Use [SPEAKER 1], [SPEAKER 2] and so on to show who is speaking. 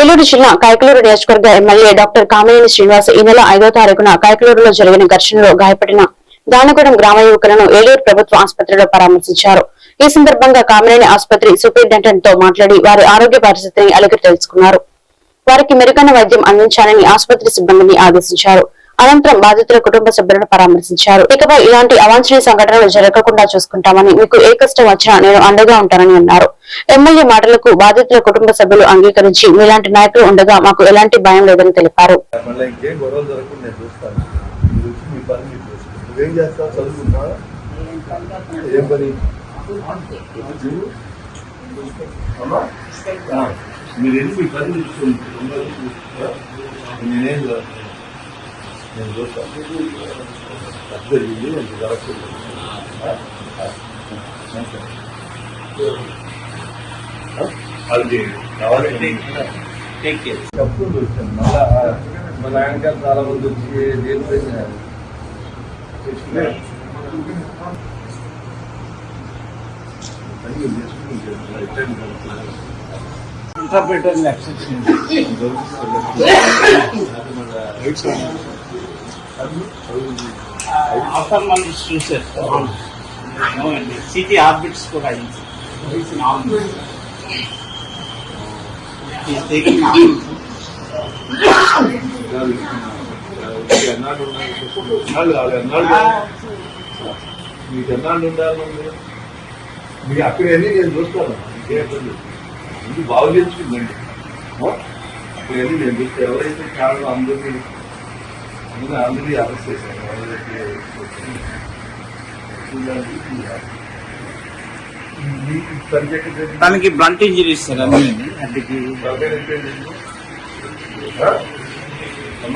[SPEAKER 1] ఏలూరు జిల్లా కైకలూరు నియోజకవర్గ MLA doctor Kamineni Srinivas ఈ నెల ఐదో తారీఖున కైకలూరులో జరిగిన ఘర్షణలో గాయపడిన దానగూడెం గ్రామ యువకులను ఏలూరు ప్రభుత్వ ఆసుపత్రిలో పరామర్శించారు. ఈ సందర్భంగా కామినేని ఆసుపత్రి సూపరింటెండెంట్తో మాట్లాడి వారి ఆరోగ్య పరిస్థితిని అలిగి తెలుసుకున్నారు. వారికి మెరుగైన వైద్యం అందించాలని ఆసుపత్రి సిబ్బందిని ఆదేశించారు. అనంతరం బాధితుల కుటుంబ సభ్యులను పరామర్శించారు. ఇకపై ఇలాంటి అవాంఛనీయ సంఘటనలు జరగకుండా చూసుకుంటామని మీకు ఏ కష్టం వచ్చినా నేను అండగా ఉంటానని అన్నారు. ఎమ్మెల్యే మాటలకు బాధితుల కుటుంబ సభ్యులు అంగీకరించి మీలాంటి నాయకులు ఉండగా మాకు ఎలాంటి భయం లేదని తెలిపారు.
[SPEAKER 2] మీరు ఎందుకు మీ పని నేనేం నేను చూస్తాను పెద్ద ఇల్లు అది జరగకూడదు ఆ? ఆ. ఆ? అది కావాలి
[SPEAKER 3] టేక్ కేర్
[SPEAKER 2] చెప్పుకుంటూ వచ్చాను మళ్ళా మా నాన్నగారు చాలా మంది వచ్చి దేనిపైన తెచ్చుకున్నారు. పని చేసుకుంటూ రిటర్న్ కలుపుతున్నారు.
[SPEAKER 3] ఇంటర్ప్రిటర్ ఎక్సెప్షన్ ఆఫ్టర్ మంత్ చూసారు అవునండి సిటీ ఆర్బిట్స్ కూడా అయింది
[SPEAKER 2] మీకు ఎన్నాళ్ళు ఉండాలి? ఎన్నాళ్ళు అక్కడ అన్ని నేను చూస్తాను ఇంకే ఇబ్బంది లేదు. బాగు చేసుకుందండి అక్కడ అన్ని నేను చూస్తే ఎవరైతే కారణం అందరినీ అందరూ అందరినీ అరెస్ట్ చేశాను
[SPEAKER 3] దానికి బ్లంట్ ఇంజరీస్ సార్ అన్ని
[SPEAKER 2] సబ్జెక్ట్